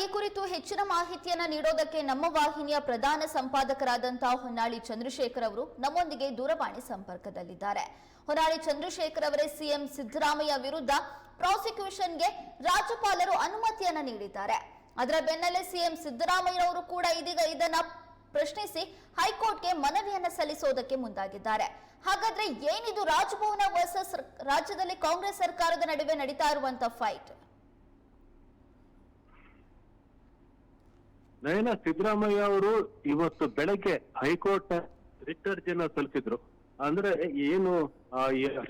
ಈ ಕುರಿತು ಹೆಚ್ಚಿನ ಮಾಹಿತಿಯನ್ನ ನೀಡೋದಕ್ಕೆ ನಮ್ಮ ವಾಹಿನಿಯ ಪ್ರಧಾನ ಸಂಪಾದಕರಾದಂತಹ ಹೊನ್ನಾಳಿ ಚಂದ್ರಶೇಖರ್ ಅವರು ನಮ್ಮೊಂದಿಗೆ ದೂರವಾಣಿ ಸಂಪರ್ಕದಲ್ಲಿದ್ದಾರೆ. ಹೊನ್ನಾಳಿ ಚಂದ್ರಶೇಖರ್ ಅವರೇ ಸಿಎಂ ಸಿದ್ದರಾಮಯ್ಯ ವಿರುದ್ಧ ಪ್ರಾಸಿಕ್ಯೂಷನ್ಗೆ ರಾಜ್ಯಪಾಲರು ಅನುಮತಿಯನ್ನ ನೀಡಿದ್ದಾರೆ. ಅದರ ಬೆನ್ನಲ್ಲೇ ಸಿಎಂ ಸಿದ್ದರಾಮಯ್ಯ ಅವರು ಕೂಡ ಇದೀಗ ಇದನ್ನ ಪ್ರಶ್ನಿಸಿ ಹೈಕೋರ್ಟ್ಗೆ ಮನವಿಯನ್ನ ಸಲ್ಲಿಸೋದಕ್ಕೆ ಮುಂದಾಗಿದ್ದಾರೆ. ಹಾಗಾದ್ರೆ ಏನಿದು ರಾಜಭವನ ವರ್ಸಸ್ ರಾಜ್ಯದಲ್ಲಿ ಕಾಂಗ್ರೆಸ್ ಸರ್ಕಾರದ ನಡುವೆ ನಡೀತಾ ಇರುವಂತಹ ಫೈಟ್ ನಯನ ಸಿದ್ದರಾಮಯ್ಯ ಅವರು ಇವತ್ತು ಬೆಳಗ್ಗೆ ಹೈಕೋರ್ಟ್ ರಿಟ್ ಅರ್ಜಿಯನ್ನ ಸಲ್ಲಿಸಿದ್ರು. ಅಂದ್ರೆ ಏನು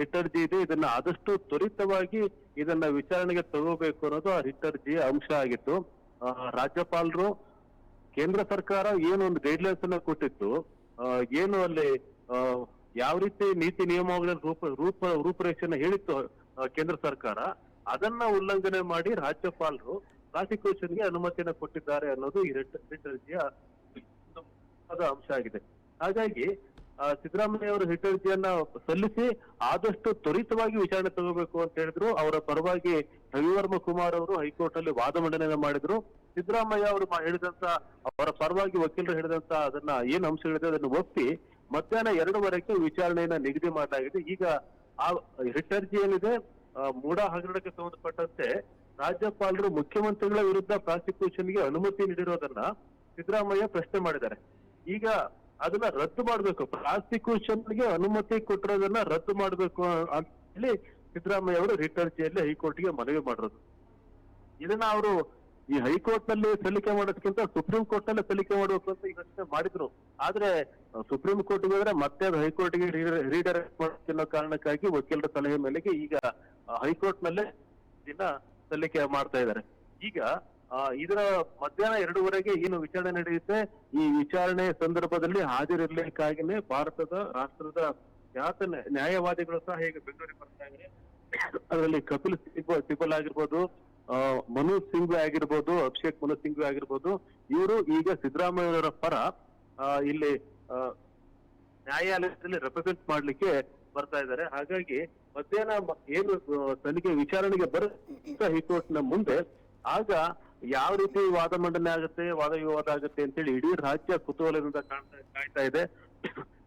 ರಿಟ್ ಅರ್ಜಿ ಇದೆ, ಇದನ್ನ ಆದಷ್ಟು ತ್ವರಿತವಾಗಿ ಇದನ್ನ ವಿಚಾರಣೆಗೆ ತಗೋಬೇಕು ಅನ್ನೋದು ಆ ರಿಟ್ ಅರ್ಜಿಯ ಅಂಶ ಆಗಿತ್ತು. ರಾಜ್ಯಪಾಲರು, ಕೇಂದ್ರ ಸರ್ಕಾರ ಏನು ಒಂದು ಗೈಡ್ಲೈನ್ಸ್ ಅನ್ನ ಕೊಟ್ಟಿತ್ತು ಏನು ಅಲ್ಲಿ ಯಾವ ರೀತಿ ನೀತಿ ನಿಯಮಗಳ ರೂಪ ರೂಪ, ರೂಪರೇಷೆಯನ್ನ ಹೇಳಿತ್ತು ಕೇಂದ್ರ ಸರ್ಕಾರ, ಅದನ್ನ ಉಲ್ಲಂಘನೆ ಮಾಡಿ ರಾಜ್ಯಪಾಲರು ಪ್ರಾಸಿಕ್ಯೂಷನ್ಗೆ ಅನುಮತಿಯನ್ನು ಕೊಟ್ಟಿದ್ದಾರೆ ಅನ್ನೋದು ಈ ರೆಡ್ ರಿಟ್ ಅರ್ಜಿಯ ಅಂಶ ಆಗಿದೆ. ಹಾಗಾಗಿ ಸಿದ್ದರಾಮಯ್ಯ ಅವರು ರಿಟ್ ಅರ್ಜಿಯನ್ನ ಸಲ್ಲಿಸಿ ಆದಷ್ಟು ತ್ವರಿತವಾಗಿ ವಿಚಾರಣೆ ತಗೋಬೇಕು ಅಂತ ಹೇಳಿದ್ರು. ಅವರ ಪರವಾಗಿ ರವಿವರ್ಮ ಕುಮಾರ್ ಅವರು ಹೈಕೋರ್ಟ್ ಅಲ್ಲಿ ವಾದ ಮಂಡನೆಯನ್ನ ಮಾಡಿದ್ರು. ಸಿದ್ದರಾಮಯ್ಯ ಅವರು ಹೇಳಿದಂತ, ಅವರ ಪರವಾಗಿ ವಕೀಲರು ಹೇಳಿದಂತ ಅದನ್ನ ಏನ್ ಅಂಶಗಳಿದೆ ಅದನ್ನು ಒಪ್ಪಿ ಮಧ್ಯಾಹ್ನ ಎರಡುವರೆಗೆ ವಿಚಾರಣೆಯನ್ನ ನಿಗದಿ ಮಾಡಲಾಗಿದೆ. ಈಗ ಆ ರಿಟ್ ಏನಿದೆ ಮೂಡ ಹಗರಣಕ್ಕೆ ಸಂಬಂಧಪಟ್ಟಂತೆ ರಾಜ್ಯಪಾಲರು ಮುಖ್ಯಮಂತ್ರಿಗಳ ವಿರುದ್ಧ ಪ್ರಾಸಿಕ್ಯೂಷನ್ಗೆ ಅನುಮತಿ ನೀಡಿರೋದನ್ನ ಸಿದ್ದರಾಮಯ್ಯ ಪ್ರಶ್ನೆ ಮಾಡಿದ್ದಾರೆ. ಈಗ ಅದನ್ನ ರದ್ದು ಮಾಡಬೇಕು. ಪ್ರಾಸಿಕ್ಯೂಷನ್ಗೆ ಅನುಮತಿ ಕೊಟ್ಟಿರೋದನ್ನ ರದ್ದು ಮಾಡಬೇಕು ಅಂತ ಹೇಳಿ ಸಿದ್ದರಾಮಯ್ಯ ಅವರು ರಿಟ್ ಅರ್ಜಿಯಲ್ಲಿ ಹೈಕೋರ್ಟ್ಗೆ ಮನವಿ ಮಾಡಿರೋದು. ಇದನ್ನ ಅವರು ಈ ಹೈಕೋರ್ಟ್ನಲ್ಲಿ ಸಲ್ಲಿಕೆ ಮಾಡೋದಕ್ಕಿಂತ ಸುಪ್ರೀಂ ಕೋರ್ಟ್ನಲ್ಲಿ ಸಲ್ಲಿಕೆ ಮಾಡಬೇಕು ಅಂತ ಈ ಯೋಚನೆ ಮಾಡಿದ್ರು. ಆದ್ರೆ ಸುಪ್ರೀಂ ಕೋರ್ಟ್ ಹೋದ್ರೆ ಮತ್ತೆ ಅದು ಹೈಕೋರ್ಟ್ಗೆ ರೀಡೈರೆಕ್ಟ್ ಮಾಡೋ ಕಾರಣಕ್ಕಾಗಿ ವಕೀಲರ ಸಲಹೆ ಮೇಲೆಗೆ ಈಗ ಹೈಕೋರ್ಟ್ ನಲ್ಲೇ ದಿನ ಸಲ್ಲಿಕೆ ಮಾಡ್ತಾ ಇದ್ದಾರೆ. ಈಗ ಇದರ ಮಧ್ಯಾಹ್ನ ಎರಡೂವರೆಗೆ ಏನು ವಿಚಾರಣೆ ನಡೆಯುತ್ತೆ? ಈ ವಿಚಾರಣೆ ಸಂದರ್ಭದಲ್ಲಿ ಹಾಜರಿರ್ಲಿಕ್ಕಾಗಿನೇ ಭಾರತದ ರಾಷ್ಟ್ರದ ಖ್ಯಾತ ನ್ಯಾ- ನ್ಯಾಯವಾದಿಗಳು ಸಹ ಈಗ ಬೆಂಗಳೂರಿಗೆ ಬರ್ತಾ ಇದ್ದಾರೆ? ಅದರಲ್ಲಿ ಕಪಿಲ್ ಸಿಬಲ್ ಆಗಿರ್ಬೋದು ಮನೋಜ್ ಸಿಂಗ್ ಆಗಿರ್ಬೋದು, ಅಭಿಷೇಕ್ ಮನೋಜ್ ಸಿಂಗ್ ಆಗಿರ್ಬೋದು, ಇವರು ಈಗ ಸಿದ್ದರಾಮಯ್ಯವರ ಪರ ಇಲ್ಲಿ ನ್ಯಾಯಾಲಯದಲ್ಲಿ ರೆಪ್ರೆಸೆಂಟ್ ಮಾಡ್ಲಿಕ್ಕೆ ಬರ್ತಾ ಇದ್ದಾರೆ. ಹಾಗಾಗಿ ಮಧ್ಯಾಹ್ನ ಏನು ತನಿಖೆ ವಿಚಾರಣೆಗೆ ಬರುತ್ತ ಹೈಕೋರ್ಟ್ನ ಮುಂದೆ, ಆಗ ಯಾವ ರೀತಿ ವಾದ ಮಂಡನೆ ಆಗುತ್ತೆ, ವಾದ ವಿವಾದ ಆಗುತ್ತೆ ಅಂತೇಳಿ ಇಡೀ ರಾಜ್ಯ ಕುತೂಹಲದಿಂದ ಕಾಣ್ತಾ ಕಾಯ್ತಾ ಇದೆ.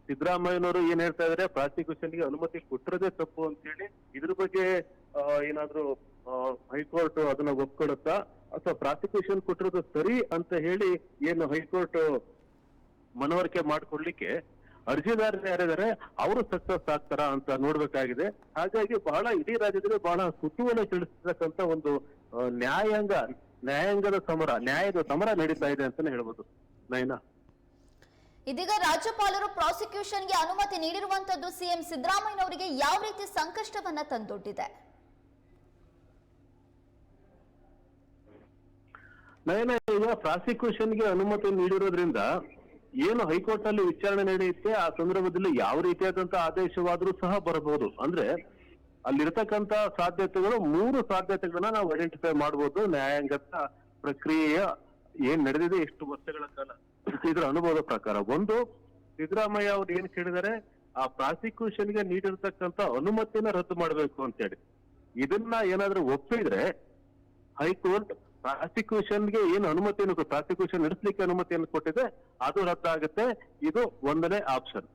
ಸಿದ್ದರಾಮಯ್ಯನವರು ಏನ್ ಹೇಳ್ತಾ ಇದಾರೆ ಪ್ರಾಸಿಕ್ಯೂಷನ್ಗೆ ಅನುಮತಿ ಕೊಟ್ಟಿರೋದೇ ತಪ್ಪು ಅಂತೇಳಿ ಇದ್ರ ಬಗ್ಗೆ ಏನಾದ್ರೂ ಹೈಕೋರ್ಟ್ ಅದನ್ನ ಒಪ್ಕೊಳ್ಳುತ್ತಾ, ಅಥವಾ ಪ್ರಾಸಿಕ್ಯೂಷನ್ ಕೊಟ್ಟಿರೋದು ಸರಿ ಅಂತ ಹೇಳಿ ಏನು ಹೈಕೋರ್ಟ್ ಮನವರಿಕೆ ಮಾಡ್ಕೊಡ್ಲಿಕ್ಕೆ ಅರ್ಜಿದಾರರು ಯಾರಿದ್ದಾರೆ ಅವರು ಸಕ್ಸಸ್ ಆಗ್ತಾರಾ ಅಂತ ನೋಡ್ಬೇಕಾಗಿದೆ. ಹಾಗಾಗಿ ಬಹಳ ಇಡೀ ರಾಜ್ಯದಲ್ಲಿ ಬಹಳ ಕುತೂಹಲ ತಿಳಿಸ್ತಕ್ಕಂತ ಒಂದು ನ್ಯಾಯಾಂಗ ನ್ಯಾಯಾಂಗದ ಸಮರ ನ್ಯಾಯದ ಸಮರ ನಡೀತಾ ಇದೆ ಅಂತಾನೆ ಹೇಳ್ಬೋದು. ನಯನಾ ಇದೀಗ ರಾಜ್ಯಪಾಲರು ಪ್ರಾಸಿಕ್ಯೂಷನ್ಗೆ ಅನುಮತಿ ನೀಡಿರುವಂತದ್ದು ಸಿಎಂ ಸಿದ್ದರಾಮಯ್ಯನವರಿಗೆ ಯಾವ ರೀತಿ ಸಂಕಷ್ಟವನ್ನ ತಂದೊಡ್ಡಿದೆ? ನಯನ ಈಗ ಪ್ರಾಸಿಕ್ಯೂಷನ್ಗೆ ಅನುಮತಿ ನೀಡಿರೋದ್ರಿಂದ ಏನು ಹೈಕೋರ್ಟ್ನಲ್ಲಿ ವಿಚಾರಣೆ ನಡೆಯುತ್ತೆ, ಆ ಸಂದರ್ಭದಲ್ಲಿ ಯಾವ ರೀತಿಯಾದಂತ ಆದೇಶವಾದರೂ ಸಹ ಬರಬಹುದು. ಅಂದ್ರೆ ಅಲ್ಲಿರ್ತಕ್ಕಂತ ಸಾಧ್ಯತೆಗಳು, ಮೂರು ಸಾಧ್ಯತೆಗಳನ್ನ ನಾವು ಐಡೆಂಟಿಫೈ ಮಾಡಬಹುದು ನ್ಯಾಯಾಂಗದ ಪ್ರಕ್ರಿಯೆಯ ಏನ್ ನಡೆದಿದೆ, ಎಷ್ಟು ವರ್ಷಗಳ ಕಾಲ. ಇದರ ಅನುಭವದ ಪ್ರಕಾರ. ಒಂದು, ಸಿದ್ದರಾಮಯ್ಯ ಅವ್ರು ಏನ್ ಕೇಳಿದರೆ, ಆ ಪ್ರಾಸಿಕ್ಯೂಷನ್ಗೆ ನೀಡಿರ್ತಕ್ಕಂತ ಅನುಮತಿನ ರದ್ದು ಮಾಡಬೇಕು ಅಂತೇಳಿ. ಇದನ್ನ ಏನಾದ್ರೂ ಒಪ್ಪಿದ್ರೆ, ಹೈಕೋರ್ಟ್ ಪ್ರಾಸಿಕ್ಯೂಷನ್ಗೆ ಏನು ಅನುಮತಿಯನ್ನು ಪ್ರಾಸಿಕ್ಯೂಷನ್ ನಡೆಸಲಿಕ್ಕೆ ಅನುಮತಿಯನ್ನು ಕೊಟ್ಟಿದೆ, ಅದು ರದ್ದಾಗುತ್ತೆ. ಇದು ಒಂದನೇ ಆಪ್ಷನ್.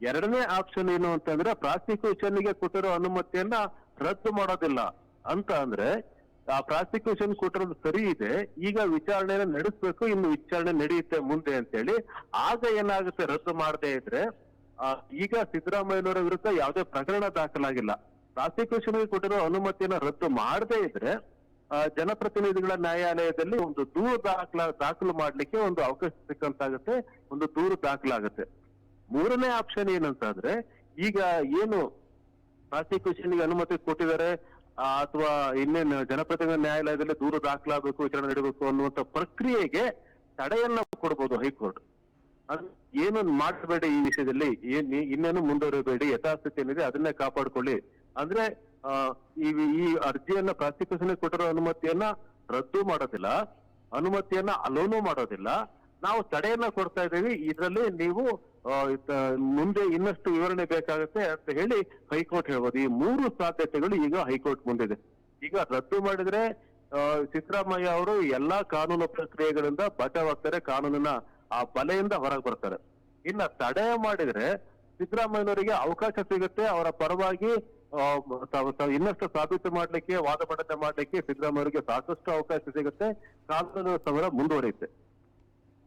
ಎರಡನೇ ಆಪ್ಷನ್ ಏನು ಅಂತಂದ್ರೆ ಪ್ರಾಸಿಕ್ಯೂಷನ್ಗೆ ಕೊಟ್ಟಿರೋ ಅನುಮತಿಯನ್ನ ರದ್ದು ಮಾಡೋದಿಲ್ಲ ಅಂತ ಅಂದ್ರೆ ಆ ಪ್ರಾಸಿಕ್ಯೂಷನ್ ಕೊಟ್ಟಿರೋದು ಸರಿ ಇದೆ, ಈಗ ವಿಚಾರಣೆನ ನಡೆಸಬೇಕು, ಇನ್ನು ವಿಚಾರಣೆ ನಡೆಯುತ್ತೆ ಮುಂದೆ ಅಂತೇಳಿ. ಆಗ ಏನಾಗುತ್ತೆ ರದ್ದು ಮಾಡದೇ ಇದ್ರೆ ಈಗ ಸಿದ್ದರಾಮಯ್ಯನವರ ವಿರುದ್ಧ ಯಾವುದೇ ಪ್ರಕರಣ ದಾಖಲಾಗಿಲ್ಲ. ಪ್ರಾಸಿಕ್ಯೂಷನ್ಗೆ ಕೊಟ್ಟಿರೋ ಅನುಮತಿಯನ್ನ ರದ್ದು ಮಾಡದೇ ಇದ್ರೆ ಜನಪ್ರತಿನಿಧಿಗಳ ನ್ಯಾಯಾಲಯದಲ್ಲಿ ಒಂದು ದೂರು ದಾಖಲ, ದಾಖಲು ಮಾಡ್ಲಿಕ್ಕೆ ಒಂದು ಅವಕಾಶ ಸಿಕ್ಕಂತಾಗುತ್ತೆ, ಒಂದು ದೂರು ದಾಖಲಾಗುತ್ತೆ. ಮೂರನೇ ಆಪ್ಷನ್ ಏನಂತಂದ್ರೆ, ಈಗ ಏನು ಪ್ರಾಸಿಕ್ಯೂಷನ್ಗೆ ಅನುಮತಿ ಕೊಟ್ಟಿದ್ದಾರೆ ಅಥವಾ ಇನ್ನೇನು ಜನಪ್ರತಿನಿಧಿ ನ್ಯಾಯಾಲಯದಲ್ಲಿ ದೂರು ದಾಖಲಾಗಬೇಕು, ವಿಚಾರಣೆ ನಡೀಬೇಕು ಅನ್ನುವಂತ ಪ್ರಕ್ರಿಯೆಗೆ ತಡೆಯನ್ನ ಕೊಡ್ಬೋದು ಹೈಕೋರ್ಟ್. ಏನು ಮಾಡಬೇಡಿ ಈ ವಿಷಯದಲ್ಲಿ, ಏನ್ ಇನ್ನೇನು ಮುಂದುವರಿಬೇಡಿ ಯಥಾಸ್ಥಿತಿ ಏನಿದೆ ಅದನ್ನೇ ಕಾಪಾಡ್ಕೊಳ್ಳಿ. ಅಂದ್ರೆ ಈ ಈ ಅರ್ಜಿಯನ್ನ ಪ್ರಾಸಿಕ್ಯೂಷನ್ ಕೊಟ್ಟಿರೋ ಅನುಮತಿಯನ್ನ ರದ್ದು ಮಾಡೋದಿಲ್ಲ. ಅನುಮತಿಯನ್ನ ಅಲೋನು ಮಾಡೋದಿಲ್ಲ. ನಾವು ತಡೆಯನ್ನ ಕೊಡ್ತಾ ಇದ್ದೀವಿ. ಇದರಲ್ಲಿ ನೀವು ಮುಂದೆ ಇನ್ನಷ್ಟು ವಿವರಣೆ ಬೇಕಾಗುತ್ತೆ ಅಂತ ಹೇಳಿ ಹೈಕೋರ್ಟ್ ಹೇಳ್ಬೋದು. ಈ ಮೂರು ಸಾಧ್ಯತೆಗಳು ಈಗ ಹೈಕೋರ್ಟ್ ಮುಂದಿದೆ. ಈಗ ರದ್ದು ಮಾಡಿದ್ರೆ ಸಿದ್ದರಾಮಯ್ಯ ಅವರು ಎಲ್ಲಾ ಕಾನೂನು ಪ್ರಕ್ರಿಯೆಗಳಿಂದ ಬಚಾವಾಗ್ತಾರೆ ಕಾನೂನಿನ ಆ ಬಲೆಯಿಂದ ಹೊರಗೆ ಬರ್ತಾರೆ. ಇನ್ನ ತಡೆ ಮಾಡಿದ್ರೆ ಸಿದ್ದರಾಮಯ್ಯನವರಿಗೆ ಅವಕಾಶ ಸಿಗುತ್ತೆ. ಅವರ ಪರವಾಗಿ ಇನ್ನಷ್ಟು ಸಾಬೀತು ಮಾಡ್ಲಿಕ್ಕೆ ವಾದ ಮಂಡನೆ ಮಾಡ್ಲಿಕ್ಕೆ ಸಿದ್ದರಾಮಯ್ಯರಿಗೆ ಸಾಕಷ್ಟು ಅವಕಾಶ ಸಿಗುತ್ತೆ. ಕಾನೂನು ಸಮರ ಮುಂದುವರಿಯುತ್ತೆ.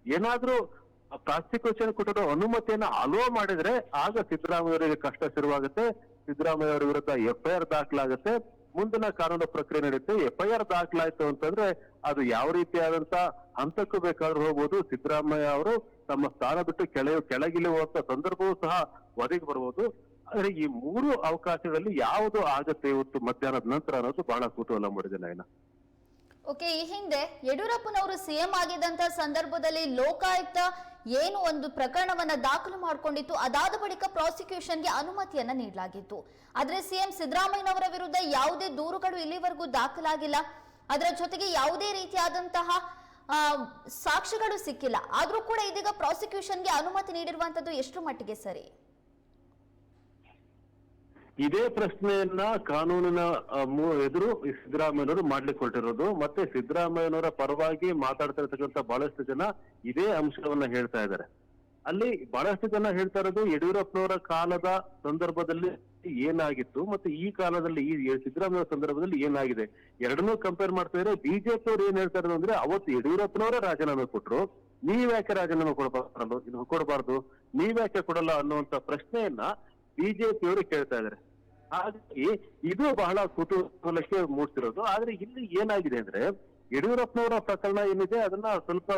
ಏನಾದ್ರೂ ಪ್ರಾಸಿಕ್ಯೂಷನ್ ಕೊಟ್ಟಿರೋ ಅನುಮತಿಯನ್ನ ಅಲೋ ಮಾಡಿದ್ರೆ ಆಗ ಸಿದ್ದರಾಮಯ್ಯವರಿಗೆ ಕಷ್ಟ ಶುರುವಾಗುತ್ತೆ. ಸಿದ್ದರಾಮಯ್ಯ ಅವರ ವಿರುದ್ಧ ಎಫ್ಐಆರ್ ದಾಖಲಾಗುತ್ತೆ. ಮುಂದಿನ ಕಾನೂನು ಪ್ರಕ್ರಿಯೆ ನಡೆಯುತ್ತೆ. ಎಫ್ಐಆರ್ ದಾಖಲಾಯಿತು ಅಂತಂದ್ರೆ ಅದು ಯಾವ ರೀತಿಯಾದಂತ ಹಂತಕ್ಕೂ ಬೇಕಾದ್ರೂ ಹೋಗ್ಬೋದು. ಸಿದ್ದರಾಮಯ್ಯ ಅವರು ತಮ್ಮ ಸ್ಥಾನ ಬಿಟ್ಟು ಕೆಳ ಕೆಳಗಿಳಿಯುವಂತ ಸಂದರ್ಭವೂ ಸಹ ಒದಗಿ ಬರ್ಬೋದು. ಆದ್ರೆ ಈ ಮೂರು ಅವಕಾಶಗಳಲ್ಲಿ ಯಾವುದು ಆಗತ್ತೆ ಇವತ್ತು ಮಧ್ಯಾಹ್ನದ ನಂತರ ಅನ್ನೋದು ಬಹಳ ಕುತೂಹಲ ಮಾಡಿದೆ ನಾಯನ. ಓಕೆ, ಈ ಹಿಂದೆ ಯಡಿಯೂರಪ್ಪನವರು ಸಿಎಂ ಆಗಿದ್ದಂತ ಸಂದರ್ಭದಲ್ಲಿ ಲೋಕಾಯುಕ್ತ ಏನು ಒಂದು ಪ್ರಕರಣವನ್ನ ದಾಖಲು ಮಾಡಿಕೊಂಡಿತ್ತು, ಅದಾದ ಬಳಿಕ ಪ್ರಾಸಿಕ್ಯೂಷನ್ಗೆ ಅನುಮತಿಯನ್ನ ನೀಡಲಾಗಿತ್ತು. ಆದ್ರೆ ಸಿಎಂ ಸಿದ್ದರಾಮಯ್ಯನವರ ವಿರುದ್ಧ ಯಾವುದೇ ದೂರುಗಳು ಇಲ್ಲಿವರೆಗೂ ದಾಖಲಾಗಿಲ್ಲ. ಅದರ ಜೊತೆಗೆ ಯಾವುದೇ ರೀತಿಯಾದಂತಹ ಸಾಕ್ಷಿಗಳು ಸಿಕ್ಕಿಲ್ಲ. ಆದ್ರೂ ಕೂಡ ಇದೀಗ ಪ್ರಾಸಿಕ್ಯೂಷನ್ಗೆ ಅನುಮತಿ ನೀಡಿರುವಂತದ್ದು ಎಷ್ಟು ಮಟ್ಟಿಗೆ ಸರಿ? ಇದೇ ಪ್ರಶ್ನೆಯನ್ನ ಕಾನೂನಿನ ಎದುರು ಸಿದ್ದರಾಮಯ್ಯನವರು ಮಾಡ್ಲಿಕ್ಕೆ ಹೊರಟಿರೋದು. ಮತ್ತೆ ಸಿದ್ದರಾಮಯ್ಯನವರ ಪರವಾಗಿ ಮಾತಾಡ್ತಾ ಇರ್ತಕ್ಕಂಥ ಬಹಳಷ್ಟು ಜನ ಇದೇ ಅಂಶವನ್ನ ಹೇಳ್ತಾ ಇದ್ದಾರೆ. ಅಲ್ಲಿ ಬಹಳಷ್ಟು ಜನ ಹೇಳ್ತಾ ಇರೋದು ಯಡಿಯೂರಪ್ಪನವರ ಕಾಲದ ಸಂದರ್ಭದಲ್ಲಿ ಏನಾಗಿತ್ತು ಮತ್ತೆ ಈ ಕಾಲದಲ್ಲಿ ಈ ಸಿದ್ದರಾಮಯ್ಯ ಸಂದರ್ಭದಲ್ಲಿ ಏನಾಗಿದೆ. ಎರಡನ್ನೂ ಕಂಪೇರ್ ಮಾಡ್ತಾ ಇದ್ರೆ ಬಿಜೆಪಿ ಅವ್ರು ಏನ್ ಹೇಳ್ತಾ ಇರೋದು ಅಂದ್ರೆ ಅವತ್ತು ಯಡಿಯೂರಪ್ಪನವರೇ ರಾಜೀನಾಮೆ ಕೊಟ್ರು. ನೀವ್ಯಾಕೆ ರಾಜೀನಾಮೆ ಕೊಡಬಾರ್ದು? ಕೊಡಬಾರ್ದು. ನೀವ್ಯಾಕೆ ಕೊಡಲ್ಲ ಅನ್ನುವಂತ ಪ್ರಶ್ನೆಯನ್ನ ಬಿಜೆಪಿ ಅವರು ಕೇಳ್ತಾ ಇದ್ದಾರೆ. ಹಾಗಾಗಿ ಇದು ಬಹಳ ಕುತೂಹಲಕ್ಕೆ ಮೂಡ್ತಿರೋದು. ಆದ್ರೆ ಇಲ್ಲಿ ಏನಾಗಿದೆ ಅಂದ್ರೆ ಯಡಿಯೂರಪ್ಪನವರ ಪ್ರಕರಣ ಏನಿದೆ ಅದನ್ನ ಸ್ವಲ್ಪ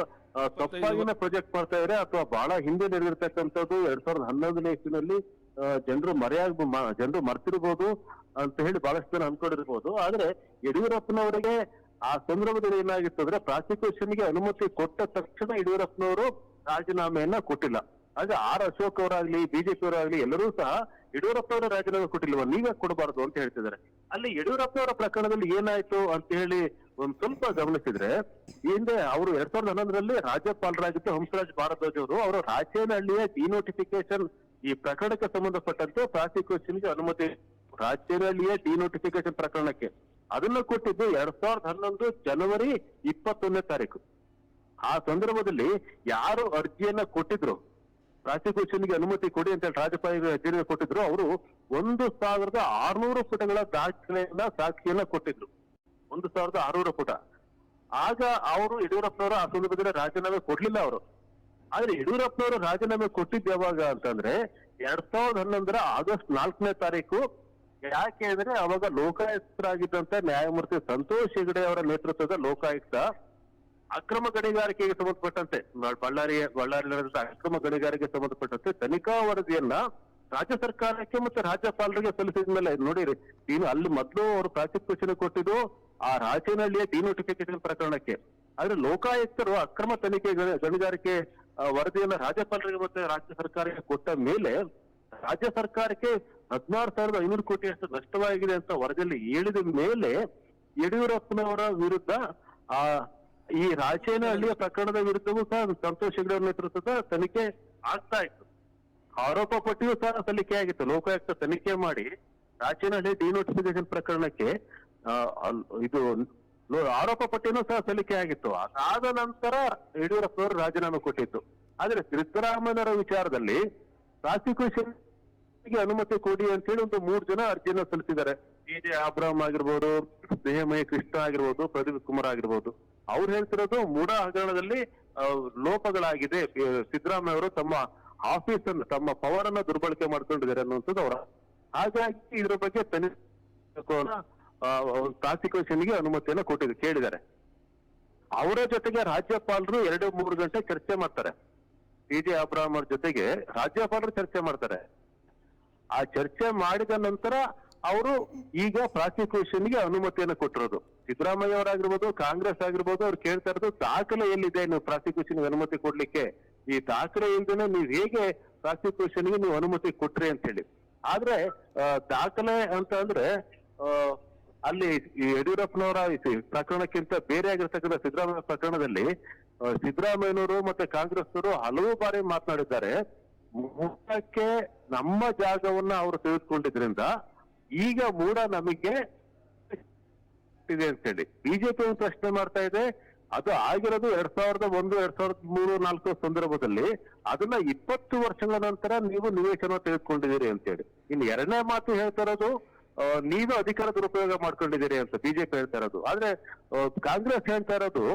ತಪ್ಪಾಗಿನ ಪ್ರೊಜೆಕ್ಟ್ ಮಾಡ್ತಾ ಇದ್ರೆ ಅಥವಾ ಬಹಳ ಹಿಂದೆ ನಡೆದಿರ್ತಕ್ಕಂಥದ್ದು ಎರಡ್ ಸಾವಿರದ ಹನ್ನೊಂದನೇ ಇಸ್ವಿನಲ್ಲಿ ಜನರು ಮರೆಯಾಗ ಜನರು ಮರ್ತಿರ್ಬೋದು ಅಂತ ಹೇಳಿ ಬಹಳಷ್ಟು ಜನ ಅನ್ಕೊಂಡಿರ್ಬೋದು. ಆದ್ರೆ ಯಡಿಯೂರಪ್ಪನವರಿಗೆ ಆ ಸಂದರ್ಭದಲ್ಲಿ ಏನಾಗಿತ್ತು ಅಂದ್ರೆ ಪ್ರಾಸಿಕ್ಯೂಷನ್ಗೆ ಅನುಮತಿ ಕೊಟ್ಟ ತಕ್ಷಣ ಯಡಿಯೂರಪ್ಪನವರು ರಾಜೀನಾಮೆಯನ್ನ ಕೊಟ್ಟಿಲ್ಲ. ಹಾಗೆ ಆರ್ ಅಶೋಕ್ ಅವರಾಗ್ಲಿ, ಬಿಜೆಪಿ ಅವರಾಗ್ಲಿ, ಎಲ್ಲರೂ ಸಹ ಯಡಿಯೂರಪ್ಪನವರ ರಾಜೀನಾಮೆ ಕೊಟ್ಟಿಲ್ವ? ನೀವೇ ಕೊಡಬಾರದು ಅಂತ ಹೇಳ್ತಿದ್ದಾರೆ. ಅಲ್ಲಿ ಯಡಿಯೂರಪ್ಪನವರ ಪ್ರಕರಣದಲ್ಲಿ ಏನಾಯ್ತು ಅಂತ ಹೇಳಿ ಒಂದ್ ಸ್ವಲ್ಪ ಗಮನಿಸಿದ್ರೆ ಹಿಂದೆ ಅವರು ಎರಡ್ ಸಾವಿರದ ಹನ್ನೊಂದರಲ್ಲಿ ರಾಜ್ಯಪಾಲರಾಗಿದ್ದು ಹಂಸರಾಜ್ ಭಾರದ್ವಾಜ್ ಅವರು ಅವರು ರಾಜೇನಹಳ್ಳಿಯ ಡಿನೋಟಿಫಿಕೇಶನ್ ಈ ಪ್ರಕರಣಕ್ಕೆ ಸಂಬಂಧಪಟ್ಟಂತೆ ಪ್ರಾಸಿಕ್ಯೂಷನ್ಗೆ ಅನುಮತಿ, ರಾಜೇನಹಳ್ಳಿಯ ಡಿನೋಟಿಫಿಕೇಶನ್ ಪ್ರಕರಣಕ್ಕೆ. ಅದನ್ನ ಕೊಟ್ಟಿದ್ದು ಎರಡ್ ಸಾವಿರದ ಹನ್ನೊಂದು ಜನವರಿ ಇಪ್ಪತ್ತೊಂದನೇ ತಾರೀಕು. ಆ ಸಂದರ್ಭದಲ್ಲಿ ಯಾರು ಅರ್ಜಿಯನ್ನ ಕೊಟ್ಟಿದ್ರು? ಪ್ರಾಸಿಕ್ಯೂಷನ್ಗೆ ಅನುಮತಿ ಕೊಡಿ ಅಂತ ಹೇಳಿ ರಾಜ್ಯಪಾಲ ಅರ್ಜಿಯನ್ನು ಕೊಟ್ಟಿದ್ರು. ಅವರು ಒಂದು ಸಾವಿರದ ಆರ್ನೂರು ಪುಟಗಳ ದಾಖಲೆಯನ್ನ ಸಾಕ್ಷಿಯನ್ನ ಕೊಟ್ಟಿದ್ರು. ಒಂದು ಸಾವಿರದ ಆರ್ನೂರು ಪುಟ ಆಗ ಅವರು ಯಡಿಯೂರಪ್ಪನವರು ಆ ಸಂದರ್ಭದಲ್ಲಿ ರಾಜೀನಾಮೆ ಕೊಡ್ಲಿಲ್ಲ ಅವರು. ಆದ್ರೆ ಯಡಿಯೂರಪ್ಪನವರು ರಾಜೀನಾಮೆ ಕೊಟ್ಟಿದ್ದು ಯಾವಾಗ ಅಂತಂದ್ರೆ ಎರಡ್ ಸಾವಿರದ ಹನ್ನೊಂದರ ಆಗಸ್ಟ್ ನಾಲ್ಕನೇ ತಾರೀಕು. ಯಾಕೆ ಅಂದ್ರೆ ಅವಾಗ ಲೋಕಾಯುಕ್ತರಾಗಿದ್ದಂತ ನ್ಯಾಯಮೂರ್ತಿ ಸಂತೋಷ್ ಹೆಗಡೆ ಅವರ ನೇತೃತ್ವದ ಲೋಕಾಯುಕ್ತ ಅಕ್ರಮ ಗಣಿಗಾರಿಕೆಗೆ ಸಂಬಂಧಪಟ್ಟಂತೆ ಬಳ್ಳಾರಿ ಬಳ್ಳಾರಿ ಅಕ್ರಮ ಗಣಿಗಾರಿಕೆ ಸಂಬಂಧಪಟ್ಟಂತೆ ತನಿಖಾ ವರದಿಯನ್ನ ರಾಜ್ಯ ಸರ್ಕಾರಕ್ಕೆ ಮತ್ತೆ ರಾಜ್ಯಪಾಲರಿಗೆ ಸಲ್ಲಿಸಿದ ಮೇಲೆ, ನೋಡಿರಿ, ಇನ್ನು ಅಲ್ಲಿ ಮೊದಲು ಅವರು ಪ್ರಾಸಿಕ್ಯೂಷನ್ ಕೊಟ್ಟಿದ್ದು ಆ ರಾಜೇನಹಳ್ಳಿಯ ಡಿನೋಟಿಫಿಕೇಶನ್ ಪ್ರಕರಣಕ್ಕೆ. ಆದ್ರೆ ಲೋಕಾಯುಕ್ತರು ಅಕ್ರಮ ತನಿಖೆ ಗಣಿ- ಗಣಿಗಾರಿಕೆ ವರದಿಯನ್ನ ರಾಜ್ಯಪಾಲರಿಗೆ ಮತ್ತೆ ರಾಜ್ಯ ಸರ್ಕಾರಕ್ಕೆ ಕೊಟ್ಟ ಮೇಲೆ ರಾಜ್ಯ ಸರ್ಕಾರಕ್ಕೆ ಹದಿನಾರು ಸಾವಿರದ ಐನೂರು ಕೋಟಿಯಷ್ಟು ನಷ್ಟವಾಗಿದೆ ಅಂತ ವರದಿಯಲ್ಲಿ ಹೇಳಿದ ಮೇಲೆ ಯಡಿಯೂರಪ್ಪನವರ ವಿರುದ್ಧ ಆ ಈ ರಾಜೇನಹಳ್ಳಿಯ ಪ್ರಕರಣದ ವಿರುದ್ಧವೂ ಸಹ ಸಂತೋಷ್ ಹೆಗ್ಡೆ ನೇತೃತ್ವದ ತನಿಖೆ ಆಗ್ತಾ ಇತ್ತು. ಆರೋಪ ಪಟ್ಟಿಯೂ ಸಹ ಸಲ್ಲಿಕೆ ಆಗಿತ್ತು. ಲೋಕಾಯುಕ್ತ ತನಿಖೆ ಮಾಡಿ ರಾಜೇನಹಳ್ಳಿ ಡಿನೋಟಿಫಿಕೇಶನ್ ಪ್ರಕರಣಕ್ಕೆ ಇದು ಆರೋಪ ಪಟ್ಟಿನೂ ಸಹ ಸಲ್ಲಿಕೆ ಆಗಿತ್ತು. ಅದಾದ ನಂತರ ಯಡಿಯೂರಪ್ಪನವರು ರಾಜೀನಾಮೆ ಕೊಟ್ಟಿತ್ತು. ಆದ್ರೆ ಸಿದ್ದರಾಮಯ್ಯನವರ ವಿಚಾರದಲ್ಲಿ ಪ್ರಾಸಿಕ್ಯೂಷನ್ ಅನುಮತಿ ಕೊಡಿ ಅಂತ ಹೇಳಿ ಒಂದು ಮೂರು ಜನ ಅರ್ಜಿಯನ್ನ ಸಲ್ಲಿಸಿದ್ದಾರೆ. ಡಿ ಜೆ ಅಬ್ರಾಹಂ ಆಗಿರ್ಬೋದು ದೇಹಮಯ ಕೃಷ್ಣ ಆಗಿರ್ಬೋದು, ಪ್ರದೀಪ್ ಕುಮಾರ್ ಆಗಿರ್ಬೋದು. ಅವ್ರು ಹೇಳ್ತಿರೋದು ಮೂಡ ಹಗರಣದಲ್ಲಿ ಲೋಪಗಳಾಗಿದೆ. ಸಿದ್ದರಾಮಯ್ಯ ಅವರು ತಮ್ಮ ಆಫೀಸ್ ಅನ್ನು, ತಮ್ಮ ಪವರ್ ಅನ್ನ ದುರ್ಬಳಕೆ ಮಾಡ್ಕೊಂಡಿದ್ದಾರೆ ಅನ್ನುವಂಥದ್ದು ಅವರ ಹಾಗಾಗಿ ಇದ್ರ ಬಗ್ಗೆ ತನಿಖೆ ಪ್ರಾಸಿಕ್ಯೂಷನ್ಗೆ ಅನುಮತಿಯನ್ನ ಕೊಟ್ಟಿದ್ದು ಕೇಳಿದ್ದಾರೆ. ಅವರ ಜೊತೆಗೆ ರಾಜ್ಯಪಾಲರು ಎರಡು ಮೂರು ಗಂಟೆ ಚರ್ಚೆ ಮಾಡ್ತಾರೆ. ಬಿ ಜೆ ಅವ್ರ ಜೊತೆಗೆ ರಾಜ್ಯಪಾಲರು ಚರ್ಚೆ ಮಾಡ್ತಾರೆ. ಆ ಚರ್ಚೆ ಮಾಡಿದ ನಂತರ ಅವರು ಈಗ ಪ್ರಾಸಿಕ್ಯೂಷನ್ಗೆ ಅನುಮತಿಯನ್ನು ಕೊಟ್ಟಿರೋದು. ಸಿದ್ದರಾಮಯ್ಯ ಅವರಾಗಿರ್ಬೋದು, ಕಾಂಗ್ರೆಸ್ ಆಗಿರ್ಬೋದು, ಅವ್ರು ಕೇಳ್ತಾ ಇರೋದು ದಾಖಲೆ ಎಲ್ಲಿದೆ ನೀವು ಪ್ರಾಸಿಕ್ಯೂಷನ್ ಅನುಮತಿ ಕೊಡ್ಲಿಕ್ಕೆ? ಈ ದಾಖಲೆ ಇಲ್ದೇನೆ ನೀವು ಹೇಗೆ ಪ್ರಾಸಿಕ್ಯೂಷನ್ಗೆ ನೀವು ಅನುಮತಿ ಕೊಟ್ರಿ ಅಂತ ಹೇಳಿ ಆದ್ರೆ ದಾಖಲೆ ಅಂತ ಅಂದ್ರೆ ಅಲ್ಲಿ ಯಡಿಯೂರಪ್ಪನವರ ಪ್ರಕರಣಕ್ಕಿಂತ ಬೇರೆ ಆಗಿರ್ತಕ್ಕಂಥ ಸಿದ್ದರಾಮಯ್ಯ ಪ್ರಕರಣದಲ್ಲಿ ಸಿದ್ದರಾಮಯ್ಯನವರು ಮತ್ತೆ ಕಾಂಗ್ರೆಸ್ನವರು ಹಲವು ಬಾರಿ ಮಾತನಾಡಿದ್ದಾರೆ. ಮೂಡಕ್ಕೆ ನಮ್ಮ ಜಾಗವನ್ನ ಅವರು ತೆಗೆದುಕೊಂಡಿದ್ರಿಂದ, ಈಗ ಮೂಡ ನಮಗೆ ಇದೆ ಅಂತ ಹೇಳಿ ಬಿಜೆಪಿ ಒಂದು ಪ್ರಶ್ನೆ ಮಾಡ್ತಾ ಇದೆ. ಅದು ಆಗಿರೋದು ಎರಡ್ ಸಾವಿರದ ಒಂದು, ಎರಡ್ ಸಾವಿರದ ಮೂರು, ನಾಲ್ಕು ಸಂದರ್ಭದಲ್ಲಿ ಅದನ್ನ ಇಪ್ಪತ್ತು ವರ್ಷಗಳ ನಂತರ ನೀವು ನಿವೇಶನ ತೆಗೆದುಕೊಂಡಿದ್ದೀರಿ ಅಂತೇಳಿ. ಇನ್ನು ಎರಡನೇ ಮಾತು ಹೇಳ್ತಾ ಇರೋದು ನೀವು ಅಧಿಕಾರ ದುರುಪಯೋಗ ಮಾಡ್ಕೊಂಡಿದ್ದೀರಿ ಅಂತ ಬಿಜೆಪಿ ಹೇಳ್ತಾ ಇರೋದು. ಆದ್ರೆ ಕಾಂಗ್ರೆಸ್ ಹೇಳ್ತಾ ಇರೋದು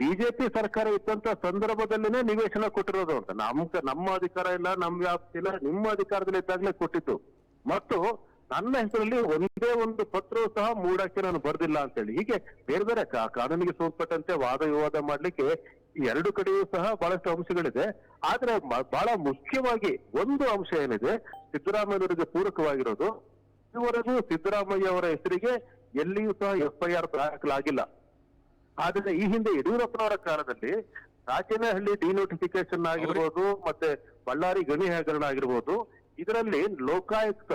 ಬಿಜೆಪಿ ಸರ್ಕಾರ ಇದ್ದಂತ ಸಂದರ್ಭದಲ್ಲಿನೇ ನಿವೇಶನ ಕೊಟ್ಟಿರೋದು ಅಂತ. ನಮ್ಗೆ, ನಮ್ಮ ಅಧಿಕಾರ ಇಲ್ಲ ನಮ್ ವ್ಯಾಪ್ತಿ ಇಲ್ಲ, ನಿಮ್ಮ ಅಧಿಕಾರದಲ್ಲಿ ಇದ್ದಾಗಲೇ ಕೊಟ್ಟಿದ್ದು. ಮತ್ತು ನನ್ನ ಹೆಸರಲ್ಲಿ ಒಂದೇ ಒಂದು ಪತ್ರವು ಸಹ ಮೂಡಕ್ಕೆ ನಾನು ಬರ್ದಿಲ್ಲ ಅಂತೇಳಿ. ಹೀಗೆ ಬೇರೆ ಬೇರೆ ಕಾನೂನಿಗೆ ಸಂಬಂಧಪಟ್ಟಂತೆ ವಾದ ವಿವಾದ ಮಾಡ್ಲಿಕ್ಕೆ ಎರಡು ಕಡೆಯೂ ಸಹ ಬಹಳಷ್ಟು ಅಂಶಗಳಿದೆ. ಆದ್ರೆ ಬಹಳ ಮುಖ್ಯವಾಗಿ ಒಂದು ಅಂಶ ಏನಿದೆ ಸಿದ್ದರಾಮಯ್ಯನವರಿಗೆ ಪೂರಕವಾಗಿರೋದು, ಇದುವರೆಗೂ ಸಿದ್ದರಾಮಯ್ಯ ಅವರ ಹೆಸರಿಗೆ ಎಲ್ಲಿಯೂ ಸಹ ಎಫ್ಐಆರ್ ದಾಖಲಾಗಿಲ್ಲ. ಆದ್ರೆ ಈ ಹಿಂದೆ ಯಡಿಯೂರಪ್ಪನವರ ಕಾಲದಲ್ಲಿ ರಾಜನಹಳ್ಳಿ ಡಿನೋಟಿಫಿಕೇಶನ್ ಆಗಿರ್ಬೋದು, ಮತ್ತೆ ಬಳ್ಳಾರಿ ಗಣಿ ಹಗರಣ ಆಗಿರ್ಬೋದು, ಇದರಲ್ಲಿ ಲೋಕಾಯುಕ್ತ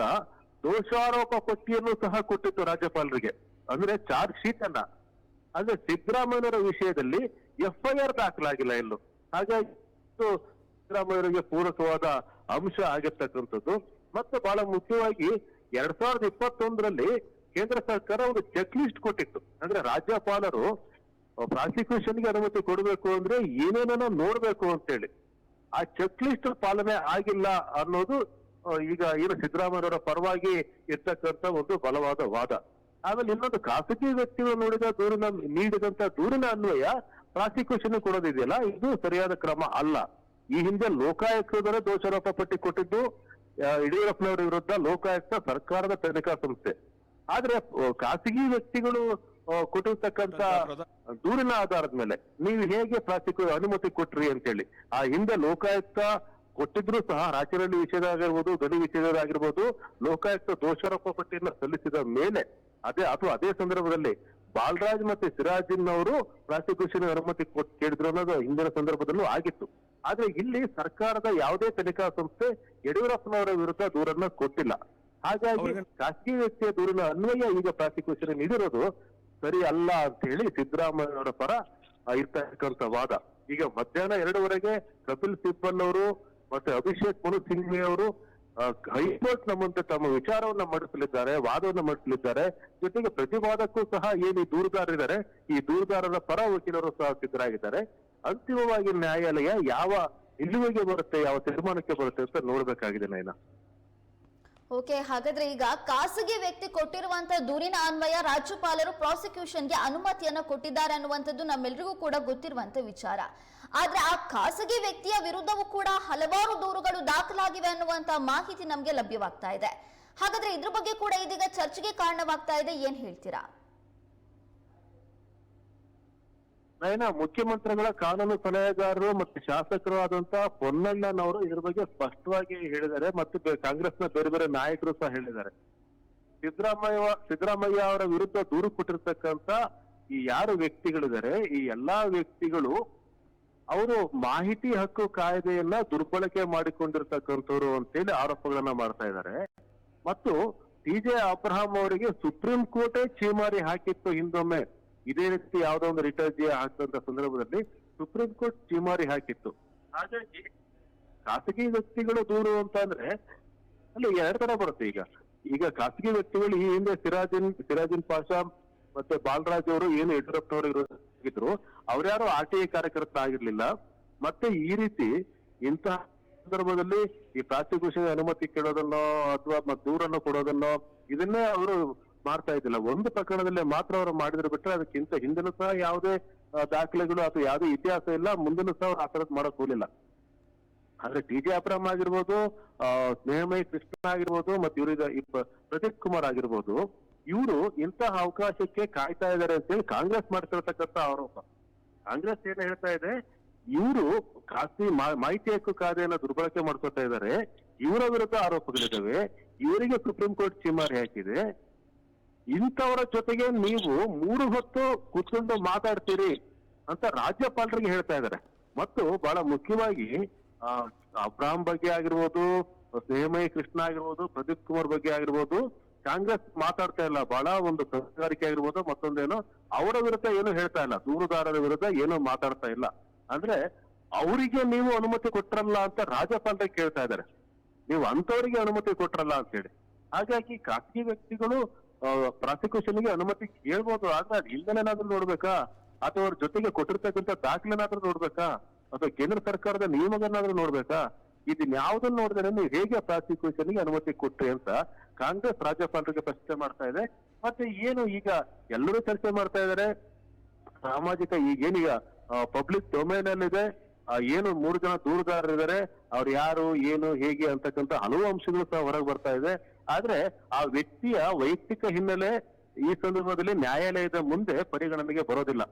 ದೋಷಾರೋಪ ಪಟ್ಟಿಯನ್ನು ಸಹ ಕೊಟ್ಟಿತ್ತು ರಾಜ್ಯಪಾಲರಿಗೆ. ಅಂದ್ರೆ ಚಾರ್ಜ್ ಶೀಟ್ ಅನ್ನ. ಅಂದ್ರೆ ಸಿದ್ದರಾಮಯ್ಯರ ವಿಷಯದಲ್ಲಿ ಎಫ್ಐಆರ್ ದಾಖಲಾಗಿಲ್ಲ ಇಲ್ಲೂ ಹಾಗಾಗಿ ಸಿದ್ದರಾಮಯ್ಯರಿಗೆ ಪೂರಕವಾದ ಅಂಶ ಆಗಿರ್ತಕ್ಕಂಥದ್ದು. ಮತ್ತೆ ಬಹಳ ಮುಖ್ಯವಾಗಿ ಎರಡ್ ಸಾವಿರದ ಇಪ್ಪತ್ತೊಂದರಲ್ಲಿ ಕೇಂದ್ರ ಸರ್ಕಾರ ಒಂದು ಚೆಕ್ ಲಿಸ್ಟ್ ಕೊಟ್ಟಿತ್ತು. ಅಂದ್ರೆ ರಾಜ್ಯಪಾಲರು ಪ್ರಾಸಿಕ್ಯೂಷನ್ಗೆ ಅನುಮತಿ ಕೊಡಬೇಕು ಅಂದ್ರೆ ಏನೇನೋ ನೋಡ್ಬೇಕು ಅಂತೇಳಿ. ಆ ಚೆಕ್ ಲಿಸ್ಟ್ ಪಾಲನೆ ಆಗಿಲ್ಲ ಅನ್ನೋದು ಈಗ ಏನು ಸಿದ್ದರಾಮಯ್ಯವರ ಪರವಾಗಿ ಇರ್ತಕ್ಕಂಥ ಒಂದು ಬಲವಾದ ವಾದ. ಆಮೇಲೆ ಇನ್ನೊಂದು ಖಾಸಗಿ ವ್ಯಕ್ತಿಗಳು ನೋಡಿದ ದೂರಿನ ನೀಡಿದಂತ ದೂರಿನ ಅನ್ವಯ ಪ್ರಾಸಿಕ್ಯೂಷನ್ ಕೊಡೋದಿದೆಯಲ್ಲ, ಇದು ಸರಿಯಾದ ಕ್ರಮ ಅಲ್ಲ. ಈ ಹಿಂದೆ ಲೋಕಾಯುಕ್ತದವರೇ ದೋಷಾರೋಪ ಪಟ್ಟಿ ಕೊಟ್ಟಿದ್ದು ಯಡಿಯೂರಪ್ಪನವರ ವಿರುದ್ಧ ಲೋಕಾಯುಕ್ತ ಸರ್ಕಾರದ ತನಿಖಾ ಸಂಸ್ಥೆ. ಆದ್ರೆ ಖಾಸಗಿ ವ್ಯಕ್ತಿಗಳು ಕೊಟ್ಟಿರ್ತಕ್ಕಂತ ದೂರಿನ ಆಧಾರದ ಮೇಲೆ ನೀವು ಹೇಗೆ ಪ್ರಾಸಿಕ್ಯೂ ಅನುಮತಿ ಕೊಟ್ರಿ ಅಂತೇಳಿ, ಆ ಹಿಂದೆ ಲೋಕಾಯುಕ್ತ ಕೊಟ್ಟಿದ್ರು ಸಹ ರಾಜ್ಯದಲ್ಲಿ ವಿಷಯದಾಗಿರ್ಬೋದು ಗಡಿ ವಿಷಯದಾಗಿರ್ಬೋದು ಲೋಕಾಯುಕ್ತ ದೋಷಾರೋಪ ಪಟ್ಟಿಯನ್ನು ಸಲ್ಲಿಸಿದ ಮೇಲೆ ಅದೇ ಅಥವಾ ಅದೇ ಸಂದರ್ಭದಲ್ಲಿ ಬಾಲರಾಜ್ ಮತ್ತೆ ಸಿರಾಜಿನ್ ಅವರು ಪ್ರಾಸಿಕ್ಯೂಷನ್ ಅನುಮತಿ ಕೇಳಿದ್ರು ಅನ್ನೋದು ಹಿಂದಿನ ಸಂದರ್ಭದಲ್ಲೂ ಆಗಿತ್ತು. ಆದ್ರೆ ಇಲ್ಲಿ ಸರ್ಕಾರದ ಯಾವುದೇ ತನಿಖಾ ಸಂಸ್ಥೆ ಯಡಿಯೂರಪ್ಪನವರ ವಿರುದ್ಧ ದೂರನ್ನ ಕೊಟ್ಟಿಲ್ಲ. ಹಾಗಾಗಿ ಖಾಸಗಿ ವ್ಯಕ್ತಿಯ ದೂರಿನ ಅನ್ವಯ ಈಗ ಪ್ರಾಸಿಕ್ಯೂಷನ್ ಇದಿರೋದು ಸರಿ ಅಲ್ಲ ಅಂತ ಹೇಳಿ ಸಿದ್ದರಾಮಯ್ಯ ಅವರ ಪರ ಇರ್ತಕ್ಕಂಥ ವಾದ. ಈಗ ಮಧ್ಯಾಹ್ನ ಎರಡುವರೆಗೆ ಕಪಿಲ್ ಸಿಬ್ಬಲ್ ಅವರು ಮತ್ತೆ ಅಭಿಷೇಕ್ ಮನು ಸಿಂಘ್ವಿ ಅವರು ಹೈಕೋರ್ಟ್ನ ಮುಂದೆ ತಮ್ಮ ವಿಚಾರವನ್ನ ಮಂಡಿಸಲಿದ್ದಾರೆ, ವಾದವನ್ನ ಮಂಡಿಸಲಿದ್ದಾರೆ. ಜೊತೆಗೆ ಪ್ರತಿವಾದಕ್ಕೂ ಸಹ ಏನು ದೂರುದಾರರಿದ್ದಾರೆ, ಈ ದೂರುದಾರರ ಪರ ವಕೀಲರು ಸಹ ಸಿದ್ಧರಾಗಿದ್ದಾರೆ. ಅಂತಿಮವಾಗಿ ನ್ಯಾಯಾಲಯ ಯಾವ ನಿಲುವಿಗೆ ಬರುತ್ತೆ, ಯಾವ ತೀರ್ಮಾನಕ್ಕೆ ಬರುತ್ತೆ ಅಂತ ನೋಡ್ಬೇಕಾಗಿದೆ ನೈನಾ. ಓಕೆ, ಹಾಗಾದ್ರೆ ಈಗ ಖಾಸಗಿ ವ್ಯಕ್ತಿ ಕೊಟ್ಟಿರುವಂತಹ ದೂರಿನ ಅನ್ವಯ ರಾಜ್ಯಪಾಲರು ಪ್ರಾಸಿಕ್ಯೂಷನ್ಗೆ ಅನುಮತಿಯನ್ನ ಕೊಟ್ಟಿದ್ದಾರೆ ಅನ್ನುವಂಥದ್ದು ನಮ್ಮೆಲ್ಲರಿಗೂ ಕೂಡ ಗೊತ್ತಿರುವಂತ ವಿಚಾರ. ಆದ್ರೆ ಆ ಖಾಸಗಿ ವ್ಯಕ್ತಿಯ ವಿರುದ್ಧವೂ ಕೂಡ ಹಲವಾರು ದೂರುಗಳು ದಾಖಲಾಗಿವೆ ಅನ್ನುವಂತ ಮಾಹಿತಿ ನಮ್ಗೆ ಲಭ್ಯವಾಗ್ತಾ ಇದೆ. ಹಾಗಾದ್ರೆ ಇದ್ರ ಬಗ್ಗೆ ಕೂಡ ಇದೀಗ ಚರ್ಚೆಗೆ ಕಾರಣವಾಗ್ತಾ ಇದೆ. ಏನ್ ಹೇಳ್ತೀರಾ? ನಯನ, ಮುಖ್ಯಮಂತ್ರಿಗಳ ಕಾನೂನು ಸಲಹೆಗಾರರು ಮತ್ತು ಶಾಸಕರು ಆದಂತ ಪೊನ್ನಣ್ಣನವರು ಇದ್ರ ಬಗ್ಗೆ ಸ್ಪಷ್ಟವಾಗಿ ಹೇಳಿದ್ದಾರೆ ಮತ್ತು ಕಾಂಗ್ರೆಸ್ ಕಾಂಗ್ರೆಸ್ನ ಬೇರೆ ಬೇರೆ ನಾಯಕರು ಸಹ ಹೇಳಿದ್ದಾರೆ. ಸಿದ್ದರಾಮಯ್ಯ ಸಿದ್ದರಾಮಯ್ಯ ಅವರ ವಿರುದ್ಧ ದೂರು ಕೊಟ್ಟಿರ್ತಕ್ಕಂತ ಈ ಯಾರು ವ್ಯಕ್ತಿಗಳಿದ್ದಾರೆ, ಈ ಎಲ್ಲಾ ವ್ಯಕ್ತಿಗಳು ಅವರು ಮಾಹಿತಿ ಹಕ್ಕು ಕಾಯ್ದೆಯನ್ನ ದುರ್ಬಳಕೆ ಮಾಡಿಕೊಂಡಿರ್ತಕ್ಕಂಥವ್ರು ಅಂತೇಳಿ ಆರೋಪಗಳನ್ನ ಮಾಡ್ತಾ ಇದ್ದಾರೆ. ಮತ್ತು ಟಿ ಜೆ ಅಬ್ರಹಾಂ ಅವರಿಗೆ ಸುಪ್ರೀಂ ಕೋರ್ಟೇ ಚೀಮಾರಿ ಹಾಕಿತ್ತು ಹಿಂದೊಮ್ಮೆ. ಇದೇ ರೀತಿ ಯಾವುದೋ ಒಂದು ರಿಟರ್ಜಿ ಹಾಕಿದಂತ ಸಂದರ್ಭದಲ್ಲಿ ಸುಪ್ರೀಂ ಕೋರ್ಟ್ ಚೀಮಾರಿ ಹಾಕಿತ್ತು. ಹಾಗಾಗಿ ಖಾಸಗಿ ವ್ಯಕ್ತಿಗಳು ದೂರು ಅಂತ ಅಂದ್ರೆ ಅಲ್ಲಿ ಎರಡ್ ತರ ಬರುತ್ತೆ ಈಗ. ಈಗ ಖಾಸಗಿ ವ್ಯಕ್ತಿಗಳು ಈ ಹಿಂದೆ ಸಿರಾಜಿನ್ ಸಿರಾಜಿನ್ ಪಾಷಾ ಮತ್ತೆ ಬಾಲರಾಜ್ ಅವರು ಏನು ಯಡಿಯೂರಪ್ಪನವರು ಇದ್ರು ಅವ್ರ್ಯಾರು ಆರ್ ಟಿ ಐ ಕಾರ್ಯಕರ್ತ ಆಗಿರ್ಲಿಲ್ಲ ಮತ್ತೆ ಈ ರೀತಿ ಇಂತಹ ಸಂದರ್ಭದಲ್ಲಿ ಈ ಪ್ರಾಸಿಕ್ಯೂಷನ್ ಅನುಮತಿ ಕೇಳೋದನ್ನೋ ಅಥವಾ ದೂರನ್ನು ಕೊಡೋದನ್ನೋ ಇದನ್ನೇ ಅವರು ಮಾಡ್ತಾ ಇದ್ದಿಲ್ಲ. ಒಂದು ಪ್ರಕರಣದಲ್ಲಿ ಮಾತ್ರ ಅವರು ಮಾಡಿದ್ರು ಬಿಟ್ರೆ ಅದಕ್ಕಿಂತ ಹಿಂದಿನ ಸಹ ಯಾವುದೇ ದಾಖಲೆಗಳು ಅಥವಾ ಯಾವುದೇ ಇತಿಹಾಸ ಇಲ್ಲ. ಮುಂದಿನ ಸಹ ಅವ್ರು ಆ ತರದ್ ಮಾಡಕ್ ಹೋಗ್ಲಿಲ್ಲ. ಆದ್ರೆ ಟಿ ಜಿ ಅಬ್ರಾಮ್ ಆಗಿರ್ಬೋದು ಸ್ನೇಹಮಯ ಕೃಷ್ಣ ಆಗಿರ್ಬೋದು, ಮತ್ತೆ ಇವರಿದ ಪ್ರದೀಪ್ ಕುಮಾರ್ ಆಗಿರ್ಬೋದು ಇವರು ಇಂತಹ ಅವಕಾಶಕ್ಕೆ ಕಾಯ್ತಾ ಇದ್ದಾರೆ ಅಂತೇಳಿ ಕಾಂಗ್ರೆಸ್ ಮಾಡ್ತಿರ್ತಕ್ಕಂಥ ಆರೋಪ. ಕಾಂಗ್ರೆಸ್ ಏನ್ ಹೇಳ್ತಾ ಇದೆ? ಇವರು ಖಾಸಗಿ ಮಾಹಿತಿ ಹಕ್ಕು ಕಾಯ್ದೆಯನ್ನ ದುರ್ಬಳಕೆ ಮಾಡ್ಕೊತಾ ಇದ್ದಾರೆ ಇವರ ವಿರುದ್ಧ ಆರೋಪಗಳಿದ್ದಾವೆ ಇವರಿಗೆ ಸುಪ್ರೀಂ ಕೋರ್ಟ್ ಚಿಮ್ಮಾರಿ ಹಾಕಿದೆ. ಇಂಥವರ ಜೊತೆಗೆ ನೀವು ಮೂರು ಹೊತ್ತು ಕೂತ್ಕೊಂಡು ಮಾತಾಡ್ತೀರಿ ಅಂತ ರಾಜ್ಯಪಾಲರಿಗೆ ಹೇಳ್ತಾ ಇದ್ದಾರೆ ಮತ್ತು ಬಹಳ ಮುಖ್ಯವಾಗಿ ಆ, ಅಬ್ರಾಹಂ ಬಗ್ಗೆ ಆಗಿರ್ಬೋದು ಸ್ನೇಹಮಯಿ ಕೃಷ್ಣ ಆಗಿರ್ಬೋದು ಪ್ರದೀಪ್ ಕುಮಾರ್ ಬಗ್ಗೆ ಆಗಿರ್ಬೋದು ಕಾಂಗ್ರೆಸ್ ಮಾತಾಡ್ತಾ ಇಲ್ಲ, ಬಹಳ ಒಂದು ಕೈಗಾರಿಕೆ ಆಗಿರ್ಬೋದು, ಮತ್ತೊಂದೇನೋ, ಅವರ ವಿರುದ್ಧ ಏನು ಹೇಳ್ತಾ ಇಲ್ಲ, ದೂರುದಾರರ ವಿರುದ್ಧ ಏನು ಮಾತಾಡ್ತಾ ಇಲ್ಲ. ಅಂದ್ರೆ, ಅವರಿಗೆ ನೀವು ಅನುಮತಿ ಕೊಟ್ರಲ್ಲ ಅಂತ ರಾಜ್ಯಪಾಲ ಕೇಳ್ತಾ ಇದ್ದಾರೆ. ನೀವು ಅಂತವರಿಗೆ ಅನುಮತಿ ಕೊಟ್ರಲ್ಲ ಅಂತ ಹೇಳಿ. ಹಾಗಾಗಿ ಖಾಸಗಿ ವ್ಯಕ್ತಿಗಳು ಪ್ರಾಸಿಕ್ಯೂಷನ್ಗೆ ಅನುಮತಿ ಕೇಳ್ಬೋದು, ಆದ್ರೆ ಅದ್ ಇಲ್ಲದೇನಾದ್ರೂ ನೋಡ್ಬೇಕಾ? ಅಥವಾ ಅವ್ರ ಜೊತೆಗೆ ಕೊಟ್ಟಿರ್ತಕ್ಕಂಥ ದಾಖಲೆನಾದ್ರೂ ನೋಡ್ಬೇಕಾ? ಅಥವಾ ಕೇಂದ್ರ ಸರ್ಕಾರದ ನಿಯಮಗಳನ್ನಾದ್ರೂ ನೋಡ್ಬೇಕಾ? ಇದನ್ಯಾವ್ದನ್ನ ನೋಡಿದ್ರೆ ನೀವು ಹೇಗೆ ಪ್ರಾಸಿಕ್ಯೂಷನ್ಗೆ ಅನುಮತಿ ಕೊಟ್ರಿ ಅಂತ ಕಾಂಗ್ರೆಸ್ ರಾಜ್ಯಪಾಲರಿಗೆ ಪ್ರಶ್ನೆ ಮಾಡ್ತಾ ಇದೆ. ಮತ್ತೆ ಏನು ಈಗ ಎಲ್ಲರೂ ಚರ್ಚೆ ಮಾಡ್ತಾ ಇದ್ದಾರೆ. ಸಾಮಾಜಿಕ ಈಗೇನೀಗ ಪಬ್ಲಿಕ್ ಡೊಮೈನ್ ಅಲ್ಲಿ ಇದೆ ಏನು ಮೂರು ಜನ ದೂರುದಾರರಿದ್ದಾರೆ ಅವ್ರು ಯಾರು, ಏನು, ಹೇಗೆ ಅಂತಕ್ಕಂಥ ಹಲವು ಅಂಶಗಳು ಸಹ ಹೊರಗೆ ಬರ್ತಾ ಇದೆ. ಆದ್ರೆ ಆ ವ್ಯಕ್ತಿಯ ವೈಯಕ್ತಿಕ ಹಿನ್ನೆಲೆ ಈ ಸಂದರ್ಭದಲ್ಲಿ ನ್ಯಾಯಾಲಯದ ಮುಂದೆ ಪರಿಗಣನೆಗೆ ಬರೋದಿಲ್ಲ.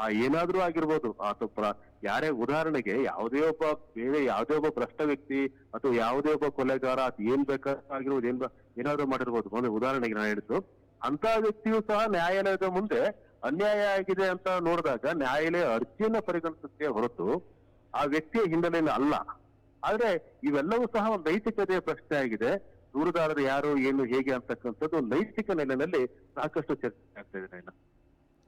ಆ, ಏನಾದ್ರೂ ಆಗಿರ್ಬೋದು. ಅಥವಾ ಯಾರೇ ಉದಾಹರಣೆಗೆ ಯಾವುದೇ ಒಬ್ಬ ಬೇರೆ ಯಾವುದೇ ಒಬ್ಬ ಭ್ರಷ್ಟ ವ್ಯಕ್ತಿ ಅಥವಾ ಯಾವುದೇ ಒಬ್ಬ ಕೊಲೆಗಾರ, ಅದು ಏನ್ ಬೇಕಾಗಿರ್ಬೋದು, ಏನ್ ಏನಾದ್ರೂ ಮಾಡಿರ್ಬೋದು. ಒಂದು ಉದಾಹರಣೆಗೆ ನಾನು ಹೇಳಿದ್ದು. ಅಂತ ವ್ಯಕ್ತಿಯು ಸಹ ನ್ಯಾಯಾಲಯದ ಮುಂದೆ ಅನ್ಯಾಯ ಆಗಿದೆ ಅಂತ ನೋಡಿದಾಗ ನ್ಯಾಯಾಲಯ ಅರ್ಜಿಯನ್ನ ಪರಿಗಣಿಸುತ್ತೆ ಹೊರತು ಆ ವ್ಯಕ್ತಿಯ ಹಿನ್ನೆಲೆಯಲ್ಲಿ ಅಲ್ಲ. ಆದ್ರೆ ಇವೆಲ್ಲವೂ ಸಹ ಒಂದು ನೈತಿಕತೆಯ ಪ್ರಶ್ನೆ ಆಗಿದೆ. ದೂರದಾರರು ಯಾರು, ಏನು, ಹೇಗೆ ಅಂತಕ್ಕಂಥದ್ದು ನೈತಿಕ ನೆಲೆಯಲ್ಲಿ ಸಾಕಷ್ಟು ಚರ್ಚೆ ಆಗ್ತಾ ಇದೆ.